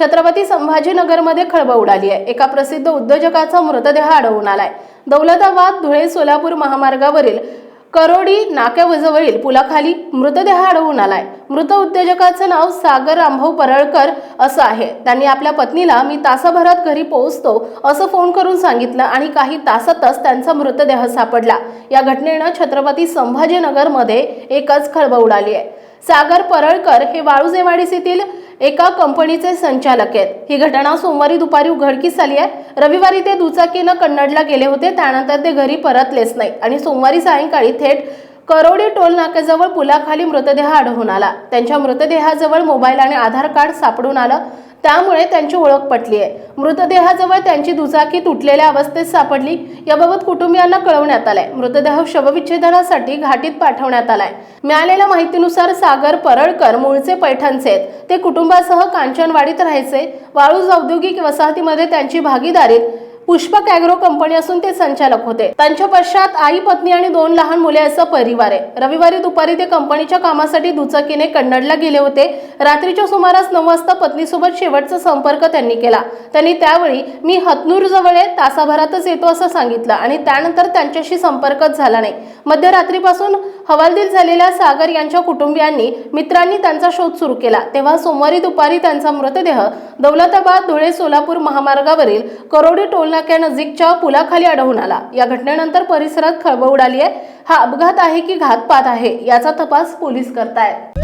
छत्रपती संभाजीनगरमध्ये खळबळ उडाली आहे. एका प्रसिद्ध उद्योजकाचा मृतदेह आढळून आलाय. दौलताबाद धुळे सोलापूर महामार्गावरील करोडी नाक्यावजवळील पुलाखाली मृतदेह आढळून आलाय. मृत उद्योजकाचं नाव सागर रामभाऊ परळकर असं आहे. त्यांनी आपल्या पत्नीला मी तासाभरात घरी पोहोचतो असं फोन करून सांगितलं आणि काही तासातच त्यांचा मृतदेह सापडला. या घटनेनं छत्रपती संभाजीनगरमध्ये एकच खळबळ उडाली आहे. सागर परळकर हे वाळूज येथील एका कंपनीचे संचालक आहेत. ही घटना सोमवारी दुपारी उघडकीस आली आहे. रविवारी ते दुचाकीनं कन्नडला गेले होते. त्यानंतर ते घरी परतलेच नाही आणि सोमवारी सायंकाळी थेट करोडी टोल नाक्याजवळ पुलाखाली मृतदेह आढळून आला. त्यांच्या मृतदेहाजवळ मोबाईल आणि आधार कार्ड सापडून आलं. त्यामुळे त्यांची ओळख पटली आहे मृतदेहाजवळ त्यांची दुचाकी तुटलेल्या अवस्थेत सापडली. याबाबत कुटुंबियांना कळवण्यात आलंय. मृतदेह शवविच्छेदनासाठी घाटीत पाठवण्यात आलाय. मिळालेल्या माहितीनुसार सागर परळकर मूळचे पैठणचे आहेत. ते कुटुंबासह कांचनवाडीत राहायचे. वाळूज औद्योगिक वसाहतीमध्ये त्यांची भागीदारीत पुष्पक अॅग्रो कंपनी असून ते संचालक होते. त्यांच्या पश्चात आई पत्नी आणि दोन लहान मुले असं परिवार आहे. रविवारी दुपारी ते कंपनीच्या कामासाठी दुचाकीने कन्नडला गेले होते. रात्रीच्या सुमारास नऊ वाजता पत्नीसोबत शेवटचा संपर्क त्यांनी केला. त्यांनी त्यावेळी मी हतनूर जवळ आहे तासाभरातच येतो असं सांगितलं आणि त्यानंतर त्यांच्याशी संपर्कच झाला नाही. मध्यरात्रीपासून हवालदिल झालेल्या सागर यांच्या कुटुंबियांनी मित्रांनी त्यांचा शोध सुरू केला. तेव्हा सोमवारी दुपारी त्यांचा मृतदेह दौलताबाद धुळे सोलापूर महामार्गावरील करोडी टोलनाक्यानजीकच्या पुलाखाली आढळून आला. या घटनेनंतर परिसरात खळबळ उडाली आहे. हा अपघात आहे की घातपात आहे याचा तपास पोलीस करतायत.